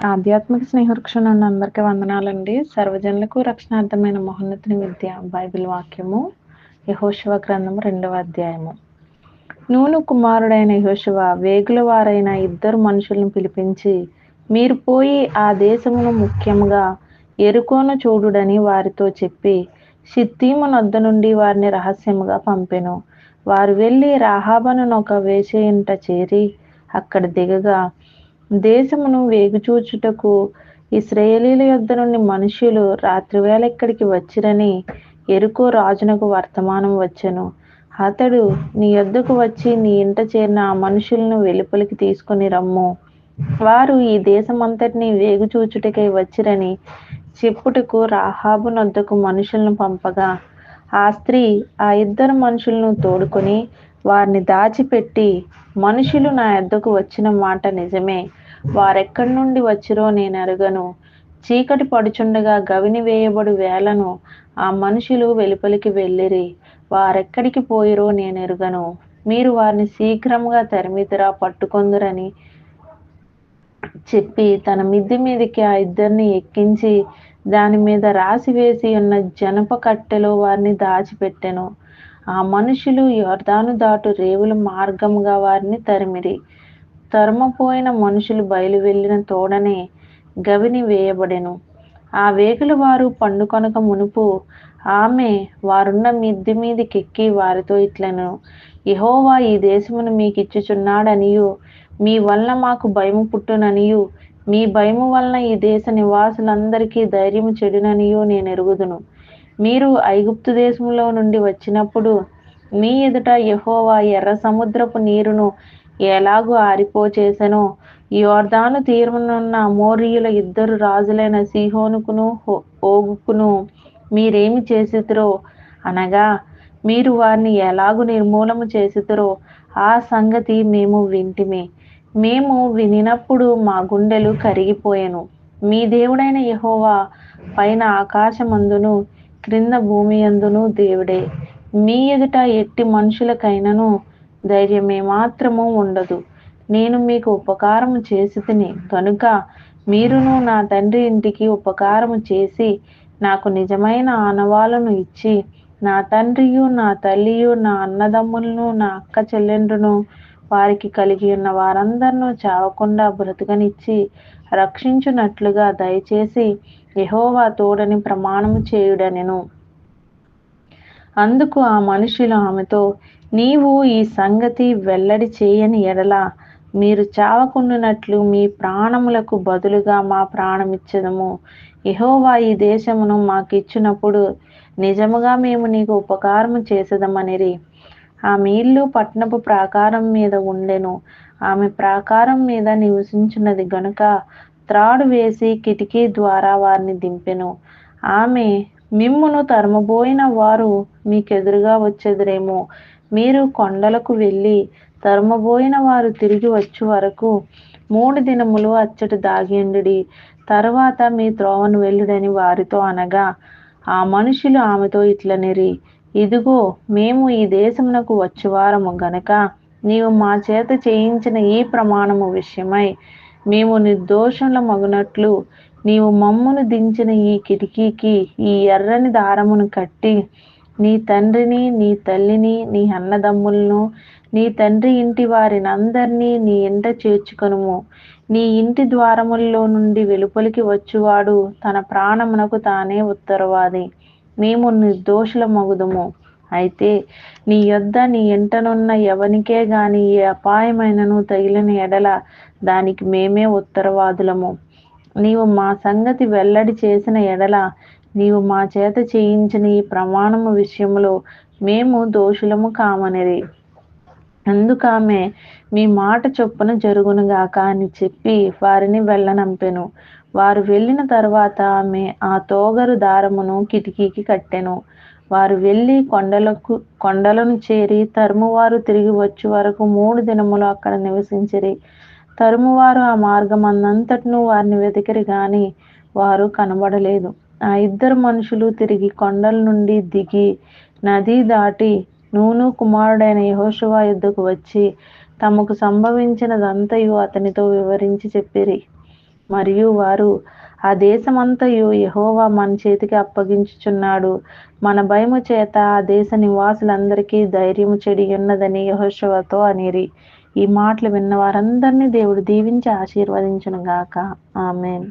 ఆధ్యాత్మిక స్నేహవృక్షం అందరికీ వందనాలండి. సర్వజనులకు రక్షణార్థమైన మహోన్నతిని విద్య బైబిల్ వాక్యము యహోశివ గ్రంథము రెండవ అధ్యాయము. నూను కుమారుడైన యహోశివ వేగుల వారైన ఇద్దరు మనుషులను పిలిపించి మీరు పోయి ఆ దేశమును ముఖ్యంగా ఎరుకోను చూడుడని వారితో చెప్పి షిత్తీము నొద్ద నుండి వారిని రహస్యముగా పంపెను. వారు వెళ్ళి రాహాబను ఒక వేసేయింట చేరి అక్కడ దిగగా దేశమును వేగుచూచుటకు ఇస్రాయేలీల యొద్ద నుండి మనుషులు రాత్రివేళ ఇక్కడికి వచ్చిరని ఎరుకో రాజునకు వర్తమానం వచ్చెను. అతడు నీ యొద్దకు వచ్చి నీ ఇంట చేరిన ఆ మనుషులను వెలుపలికి తీసుకొని రమ్ము. వారు ఈ దేశమంతటినీ వేగుచూచుటకై వచ్చిరని చెప్పుటకు రాహాబు నొద్దకు మనుషులను పంపగా ఆ స్త్రీ ఆ ఇద్దరు మనుషులను తోడుకొని వారిని దాచిపెట్టి మనుషులు నా ఎద్దకు వచ్చిన మాట నిజమే. వారెక్కడి నుండి వచ్చిరో నేను అరుగను. చీకటి పడుచుండగా గవిని వేయబడు వేలను ఆ మనుషులు వెలుపలికి వెళ్ళిరి. వారెక్కడికి పోయిరో నేను ఎరుగను. మీరు వారిని శీఘ్రంగా తరిమితిరా పట్టుకొందురని చెప్పి తన మిద్ది మీదకి ఆ ఇద్దరిని ఎక్కించి దాని మీద రాసి వేసి ఉన్న జనప కట్టెలో వారిని దాచిపెట్టెను. ఆ మనుషులు యోర్దాను దాటు రేవుల మార్గముగా వారిని తరిమిరి. తరుమపోయిన మనుషులు బయలు వెళ్ళిన తోడనే గవిని వేయబడెను. ఆ వేగుల వారు పండుకొనక మునుపు ఆమె వారున్న మిద్ది మీదకెక్కి వారితో ఇట్లను ఇహోవా ఈ దేశమును మీకు ఇచ్చుచున్నాడనియు మీ వల్ల మాకు భయం పుట్టుననియు మీ భయము వలన ఈ దేశ నివాసులందరికీ ధైర్యం చెడుననియో నేను ఎరుగుదును. మీరు ఐగుప్తు దేశంలో నుండి వచ్చినప్పుడు మీ ఎదుట యహోవా ఎర్ర సముద్రపు నీరును ఎలాగూ ఆరిపోచేసెనో. యోర్దాను తీర్మనున్న అమోరియుల ఇద్దరు రాజులైన సిహోనుకును ఓగుకును మీరేమి చేసితురో అనగా మీరు వారిని ఎలాగు నిర్మూలము చేసితురో ఆ సంగతి మేము వింటిమే. మేము వినినప్పుడు మా గుండెలు కరిగిపోయాను. మీ దేవుడైన యహోవా పైన ఆకాశమందును క్రింద భూమి అందును దేవుడే. మీ ఎదుట ఎట్టి మనుషులకైనను ధైర్యమే మాత్రము ఉండదు. నేను మీకు ఉపకారం చేసి తిని కనుక మీరును నా తండ్రి ఇంటికి ఉపకారం చేసి నాకు నిజమైన ఆనవాలను ఇచ్చి నా తండ్రియు నా తల్లియు నా అన్నదమ్ములను నా అక్క చెల్లెండ్రును వారికి కలిగి ఉన్న వారందరినూ చావకుండా బ్రతుకనిచ్చి రక్షించునట్లుగా దయచేసి యహోవా తోడని ప్రమాణము చేయుడనెను. అందుకు ఆ మనుషులు ఆమెతో నీవు ఈ సంగతి వెల్లడి చేయని ఎడల మీరు చావకుండునట్లు మీ ప్రాణములకు బదులుగా మా ప్రాణమిచ్చదము. యహోవా ఈ దేశమును మాకిచ్చినప్పుడు నిజముగా మేము నీకు ఉపకారము చేసేదమనిరి. ఆమె ఇల్లు పట్టణపు ప్రాకారం మీద ఉండెను. ఆమె ప్రాకారం మీద నివసించున్నది గనుక త్రాడు వేసి కిటికీ ద్వారా వారిని దింపెను. ఆమె మిమ్మును తరమబోయిన వారు మీకెదురుగా వచ్చేదిరేమో. మీరు కొండలకు వెళ్ళి తరుమబోయిన వారు తిరిగి వచ్చే వరకు మూడు దినములు అచ్చటి దాగిండుడి తర్వాత మీ త్రోవను వెళ్ళుడని వారితో అనగా ఆ మనుషులు ఆమెతో ఇట్లనిరి. ఇదిగో మేము ఈ దేశమునకు వచ్చేవారము గనక నీవు మా చేత చేయించిన ఈ ప్రమాణము విషయమై మేము నిర్దోషుల మగునట్లు నీవు మమ్మును దించిన ఈ కిటికీకి ఈ ఎర్రని దారమును కట్టి నీ తండ్రిని నీ తల్లిని నీ అన్నదమ్ములను నీ తండ్రి ఇంటి వారిని అందరినీ నీ ఇంట చేర్చుకొనుము. నీ ఇంటి ద్వారముల్లో నుండి వెలుపలికి వచ్చువాడు తన ప్రాణమునకు తానే ఉత్తరవాది. మేము నిర్దోషుల మగుదుము అయితే నీ యొద్ద నీ ఇంటనున్న ఎవనికే గాని ఏ అపాయమైనను తగిలిన ఎడల దానికి మేమే ఉత్తరవాదులము. నీవు మా సంగతి వెల్లడి చేసిన ఎడల నీవు మా చేత చేయించిన ఈ ప్రమాణము విషయంలో మేము దోషులము కామనిది అందుకామె మీ మాట చొప్పున జరుగునుగాక అని చెప్పి వారిని వెళ్ళనంపెను. వారు వెళ్ళిన తర్వాత ఆమె ఆ తోగరు దారమును కిటికీకి కట్టెను. వారు వెళ్ళి కొండలకు కొండలను చేరి తరుమువారు తిరిగి వచ్చే వరకు మూడు దినములు అక్కడ నివసించిరి. తరుమువారు ఆ మార్గం అన్నంతటినూ వారిని వెతికిరి గాని వారు కనబడలేదు. ఆ ఇద్దరు మనుషులు తిరిగి కొండల నుండి దిగి నది దాటి నూను కుమారుడైన యహోశువా యుద్ధకు వచ్చి తమకు సంభవించినదంతయు అతనితో వివరించి చెప్పిరి. మరియు వారు ఆ దేశమంతయు యహోవా మన చేతికి అప్పగించుచున్నాడు. మన భయము చేత ఆ దేశ నివాసులందరికీ ధైర్యము చెడి ఉన్నదని యహోశవతో అనిరి. ఈ మాటలు విన్న వారందరినీ దేవుడు దీవించి ఆశీర్వదించను గాక ఆమెన్.